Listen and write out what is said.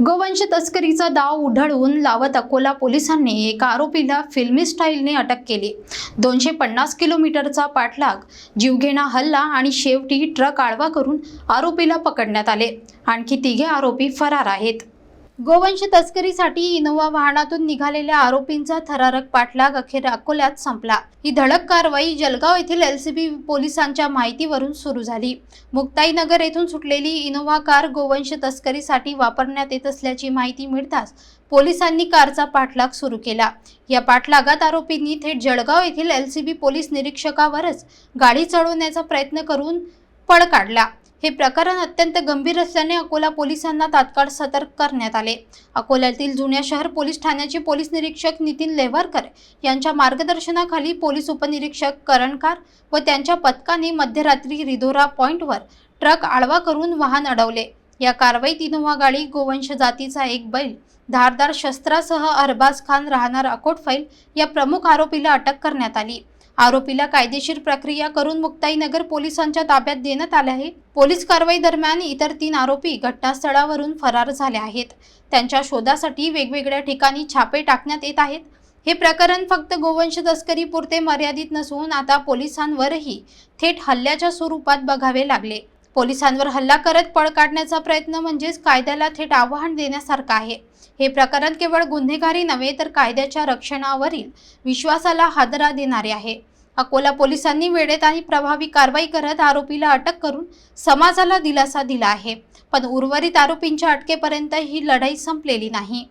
गोवंश तस्करीचा डाव उधळून लावत अकोला पोलिसांनी एका आरोपीला फिल्मी स्टाईलने अटक केली. दोनशे पन्नास किलोमीटरचा पाठलाग जीवघेणा हल्ला आणि शेवटी ट्रक आडवा करून आरोपीला पकडण्यात आले. आणखी तिघे आरोपी फरार आहेत. गोवंश तस्करीसाठी इनोवा वाहनातून निघालेल्या आरोपींचा थरारक पाठलाग अखेर अकोल्यात संपला. ही धडक कारवाई जलगाव येथील एलसीबी पोलिसांच्या माहितीवरून सुरू झाली. मुक्ताईनगर येथून सुटलेली इनोव्हा कार गोवंश तस्करीसाठी वापरण्यात येत असल्याची माहिती मिळताच पोलिसांनी कारचा पाठलाग सुरू केला. या पाठलागात आरोपींनी थेट जळगाव येथील एलसीबी पोलीस निरीक्षकावरच गाडी चढवण्याचा प्रयत्न करून पळ काढला. हे प्रकरण अत्यंत गंभीर असल्याने अकोला पोलिसांना तात्काळ सतर्क करण्यात आले. अकोल्यातील जुन्या शहर पोलीस ठाण्याचे पोलीस निरीक्षक नितीन लेवारकर यांच्या मार्गदर्शनाखाली पोलीस उपनिरीक्षक करणकार व त्यांच्या पथकाने मध्यरात्री रिधोरा पॉइंटवर ट्रक आडवा करून वाहन अडवले. या कारवाईत इनोव्हा गाडी गोवंश जातीचा एक बैल धारदार शस्त्रासह अरबाज खान राहणार अकोट फैल या प्रमुख आरोपीला अटक करण्यात आली. आरोपीला कायदेशीर प्रक्रिया करून मुक्ताईनगर पोलिसांच्या ताब्यात देण्यात आले आहे. पोलीस कारवाई दरम्यान इतर तीन आरोपी घटनास्थळावरून फरार झाले आहेत. त्यांच्या शोधासाठी वेगवेगळ्या ठिकाणी छापे टाकण्यात येत आहेत. हे प्रकरण फक्त गोवंश तस्करी पुरते मर्यादित नसून आता पोलिसांवरही थेट हल्ल्याच्या स्वरूपात बघावे लागले. पोलिसांवर हल्ला करत पळ काढण्याचा प्रयत्न म्हणजेच कायद्याला थेट आव्हान देण्यासारखं आहे. हे प्रकरण केवळ गुन्हेगारी नव्हे तर कायद्याच्या रक्षणावरील विश्वासाला हादरा देणारे आहे. अकोला पोलिसांनी वेळेत आणि प्रभावी कारवाई करत आरोपीला अटक करून समाजाला दिलासा दिला आहे. पण उर्वरित आरोपींच्या अटकेपर्यंत ही लढाई संपलेली नाही.